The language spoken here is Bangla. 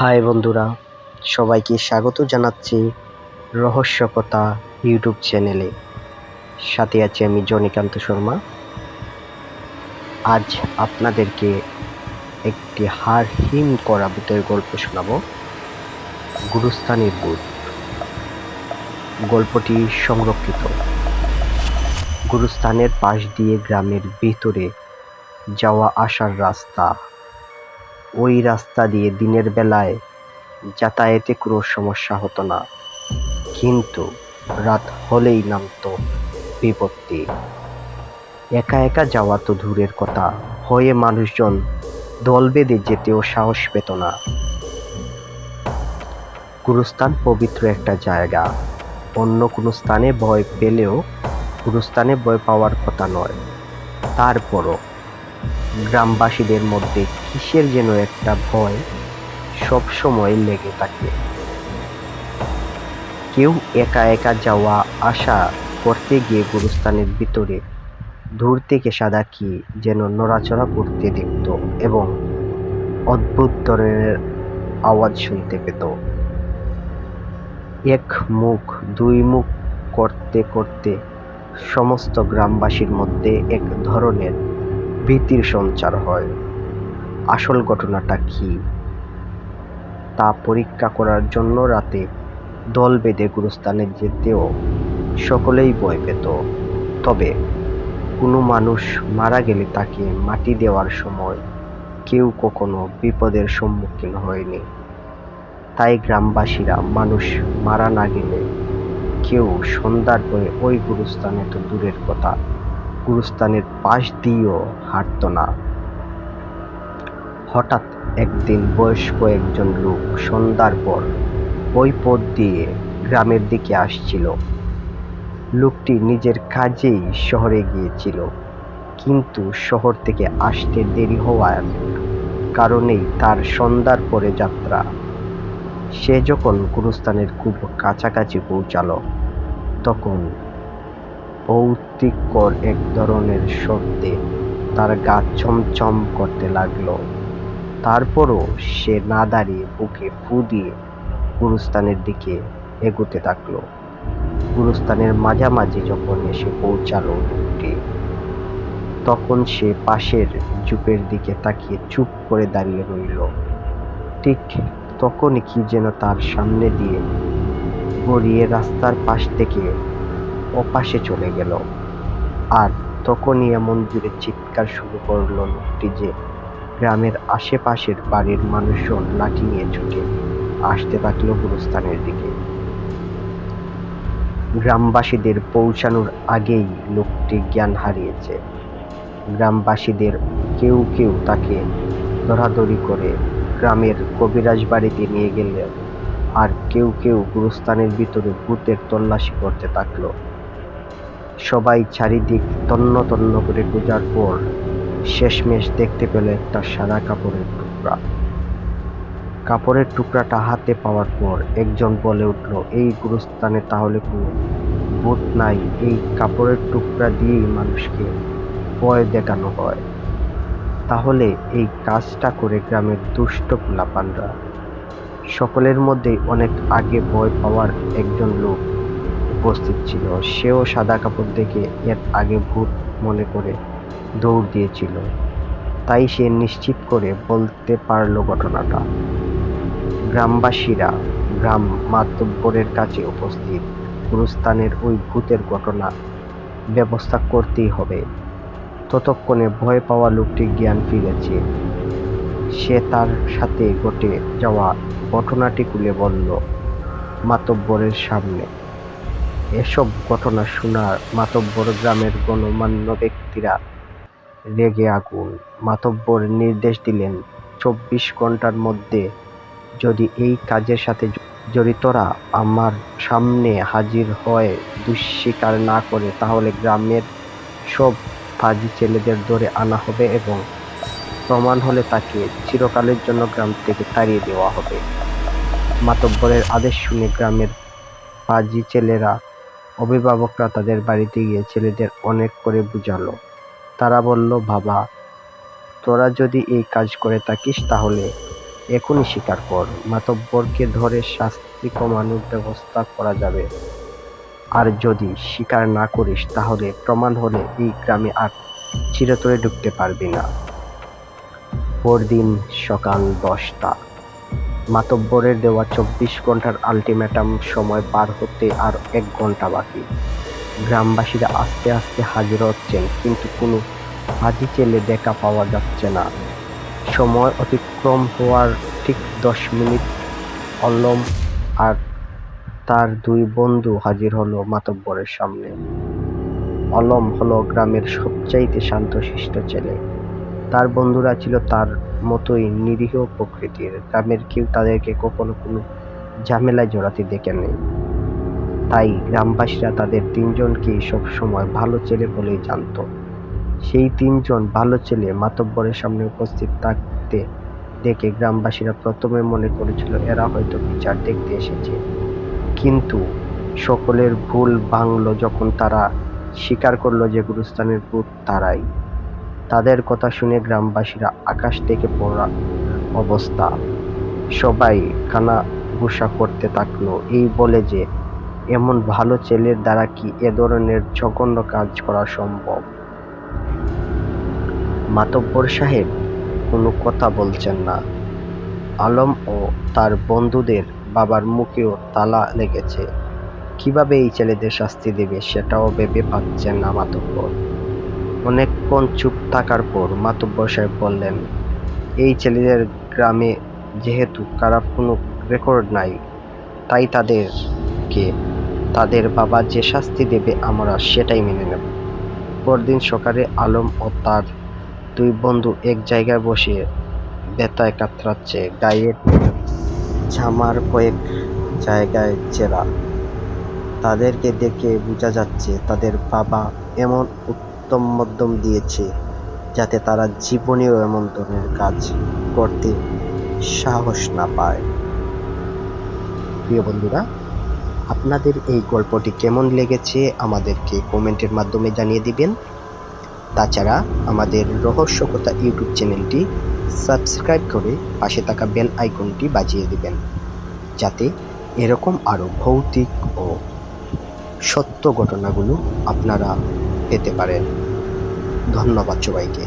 হাই বন্ধুরা, সবাইকে স্বাগত জানাচ্ছি রহস্যকথা ইউটিউব চ্যানেলে। সাথে আছি আমি জনিকান্ত শর্মা। আজ আপনাদেরকে একটি হাড় হিম করা ভূতের গল্প শোনাবো। গুরুস্থানের ভূত। গল্পটি সংরক্ষিত। গুরুস্থানের পাশ দিয়ে গ্রামের ভিতরে যাওয়া আসার রাস্তা ওই রাস্তা দিয়ে দিনের বেলায় যাতায়াতে কোনো সমস্যা হতো না। কিন্তু রাত হলেই নামতো বিপত্তি। একা একা যাওয়া তো দূরের কথা। হয়ে মানুষজন দল বেঁধে যেতেও সাহস পেত না। গুরুস্থান পবিত্র একটা জায়গা। অন্য কোনো স্থানে ভয় পেলেও গুরুস্থানে ভয় পাওয়ার কথা নয়। তারপরও গ্রামবাসীদের মধ্যে কিসের যেন একটা ভয় সব সময় লেগে থাকে। কেউ একা একা যাওয়া, আসা করতে গিয়ে গুরুস্থানের ভিতরে দূর থেকে সাদা কি যেন নড়াচড়া করতে দেখত এবং অদ্ভুত ধরনের আওয়াজ শুনতে পেত। এক মুখ, দুই মুখ করতে করতে সমস্ত গ্রামবাসীর মধ্যে এক ধরনের ভীতির সঞ্চার হয়। আসল ঘটনাটা কি? তা পরীক্ষা করার জন্য রাতে দল বেঁধে গুরুস্থানে যেতেও সকলেই ভয় পেত। তবে কোনো মানুষ মারা গেলে তাকে মাটি দেওয়ার সময় কেউ কখনো বিপদের সম্মুখীন হয়নি। তাই গ্রামবাসীরা মানুষ মারা না গেলে কেউ সন্ধ্যার পরে ওই গুরুস্থানে তো দূরের কথা। গুরুস্থানের পাশ দিয়েও হাঁটত না। হঠাৎ একদিন বয়স্ক একজন লোক সন্ধ্যার পর ওই পথ দিয়ে গ্রামের দিকে আসছিল। লোকটি নিজের কাজেই শহরে গিয়েছিল, কিন্তু শহর থেকে আসতে দেরি হওয়ার কারণেই তার সন্ধ্যার পরে যাত্রা। সে যখন গুরুস্থানের খুব কাছাকাছি পৌঁছালো, তখন ভৌতিকর এক ধরনের শব্দে তার গা ছমছম করতে লাগল। তারপরও সে না দাঁড়িয়ে বুকে ফু দিয়ে গুরুস্থানের দিকে এগোতে থাকল। গুরুস্থানের মাঝামাঝি যখন এসে পৌঁছালো লোকটি তখন সে পাশের জুপের দিকে তাকিয়ে চুপ করে দাঁড়িয়ে রইল। ঠিক তখনই কি যেন তার সামনে দিয়ে গড়িয়ে রাস্তার পাশ থেকে ওপাশে চলে গেল। আর তখনই এমন জুড়ে চিৎকার শুরু করল লোকটি যে গ্রামের আশেপাশের বাড়ির মানুষজন লাঠি নিয়ে ছুটে আসতে থাকল গুরুস্থানের দিকে। গ্রামবাসীদের পৌঁছানোর আগেই লোকটি জ্ঞান হারিয়েছে। গ্রামবাসীদের কেউ কেউ তাকে ধরাধরি করে গ্রামের কবিরাজ বাড়িতে নিয়ে গেলে আর কেউ কেউ গুরুস্থানের ভিতরে ভূতের তল্লাশি করতে থাকল সবাই চারিদিক তন্ন তন্ন করে খোঁজার পর শেষমেশ দেখতে পেল একটা সাদা কাপড়ের টুকরা। কাপড়ের টুকরাটা হাতে পাওয়ার পর একজন বলে উঠল, এই গুরুস্থানে তাহলে কোনো ভূত নাই, এই কাপড়ের টুকরা দিয়েই মানুষকে ভয় দেখানো হয়। তাহলে এই কাজটা করে গ্রামের দুষ্ট পোলাপানরা। সকলের মধ্যেই অনেক আগে ভয় পাওয়ার একজন লোক উপস্থিত ছিল। সেও সাদা কাপড় দেখে এর আগে ভূত মনে করে দৌড় দিয়েছিল। তাই সে নিশ্চিত করে বলতে পারল ঘটনাটা। গ্রামবাসীরা গ্রাম মাতব্বরের কাছে উপস্থিত। গুরুস্থানের ওই ভূতের ঘটনা ব্যবস্থা করতেই হবে। ততক্ষণে ভয় পাওয়া লোকটি জ্ঞান ফিরেছে। সে তার সাথে ঘটে যাওয়া ঘটনাটি খুলে বলল, মাতব্বরের সামনে এসব ঘটনা শোনার মাতব্বর গ্রামের গণমান্য ব্যক্তিরা রেগে আগুন। মাতব্বর নির্দেশ দিলেন, চব্বিশ ঘণ্টার মধ্যে যদি এই কাজের সাথে জড়িতরা আমার সামনে হাজির হয় দুঃস্বীকার না করে, তাহলে গ্রামের সব ফাজি ছেলেদের ধরে আনা হবে এবং প্রমাণ হলে তাকে চিরকালের জন্য গ্রাম থেকে তাড়িয়ে দেওয়া হবে। মাতব্বরের আদেশ শুনে গ্রামের ফাজি ছেলেরা অভিভাবকরা তাদের বাড়িতে গিয়ে ছেলেদের অনেক করে বুঝালো। তারা বলল, বাবা, তোরা যদি এই কাজ করে থাকিস তাহলে এখনই স্বীকার কর। মাতব্বরকে ধরে শাস্তি কমানোর ব্যবস্থা করা যাবে। আর যদি স্বীকার না করিস, তাহলে প্রমাণ হলে এই গ্রামে আর চিরতরে ঢুকতে পারবি না। পরদিন সকাল দশটা। মাতব্বরের দেওয়া চব্বিশ ঘণ্টার আলটিমেটাম সময় পার হতে আর এক ঘণ্টা বাকি। গ্রামবাসীরা আস্তে আস্তে হাজির হচ্ছেন, কিন্তু কোনো হাজি ছেলে দেখা পাওয়া যাচ্ছে না। সময় অতিক্রম হওয়ার ঠিক দশ মিনিট অল্লম আর তার দুই বন্ধু হাজির হলো মাতব্বরের সামনে। অলম হলো গ্রামের সবচাইতে শান্তশিষ্ট ছেলে। তার বন্ধুরা ছিল তার মতোই নিরীহ প্রকৃতির। গ্রামের কেউ তাদেরকে কখনো কোনো ঝামেলায় জড়াতে দেখে নেই তাই গ্রামবাসীরা তাদের তিনজনকেই সবসময় ভালো ছেলে বলেই জানতো। সেই তিনজন ভালো ছেলে মাতব্বরের সামনে উপস্থিত থাকতে দেখে গ্রামবাসীরা প্রথমে মনে করেছিল, এরা হয়তো বিচার দেখতে এসেছে। কিন্তু সকলের ভুল ভাঙলো যখন তারা স্বীকার করল যে গুরুস্থানের ভূত তারাই। তাদের কথা শুনে গ্রামবাসীরা আকাশ থেকে পড়া অবস্থা সবাই খানা ঘুষা করতে থাকল। এই বলে যে এমন ভালো ছেলের দ্বারা কি এ ধরনের জঘন্য কাজ করা সম্ভব? মাতব্বর সাহেব কোনো কথা বলছেন না। আলম ও তার বন্ধুদের বাবার মুখেও তালা লেগেছে। কীভাবে এই ছেলেদের শাস্তি দেবে সেটাও ভেবে পাচ্ছেন না মাতব্বর। অনেকক্ষণ চুপ থাকার পর মাতব্বর সাহেব বললেন, এই ছেলেদের গ্রামে যেহেতু খারাপ কোনো রেকর্ড নাই, তাই তাদেরকে তাদের বাবা যে শাস্তি দেবে আমরা সেটাই মেনে নেব। পরদিন সকালে আলম ও তার দুই বন্ধু এক জায়গায় বসে বেতায় কাতরাচ্ছে গায়ের জামার কয়েক জায়গায় চেরা তাদেরকে দেখে বোঝা যাচ্ছে তাদের বাবা এমন উত্তম মধ্যম দিয়েছে যাতে তারা জীবনেও এমন ধরনের কাজ করতে সাহস না পায়। প্রিয় বন্ধুরা আপনাদের এই গল্পটি কেমন লেগেছে আমাদেরকে কমেন্টের মাধ্যমে জানিয়ে দিবেন। তাছাড়া আমাদের রহস্যকথা ইউটিউব চ্যানেলটি সাবস্ক্রাইব করে পাশে থাকা বেল আইকনটি বাজিয়ে দিবেন, যাতে এরকম আরও ভৌতিক ও সত্য ঘটনাগুলো আপনারা পেতে পারেন। ধন্যবাদ সবাইকে।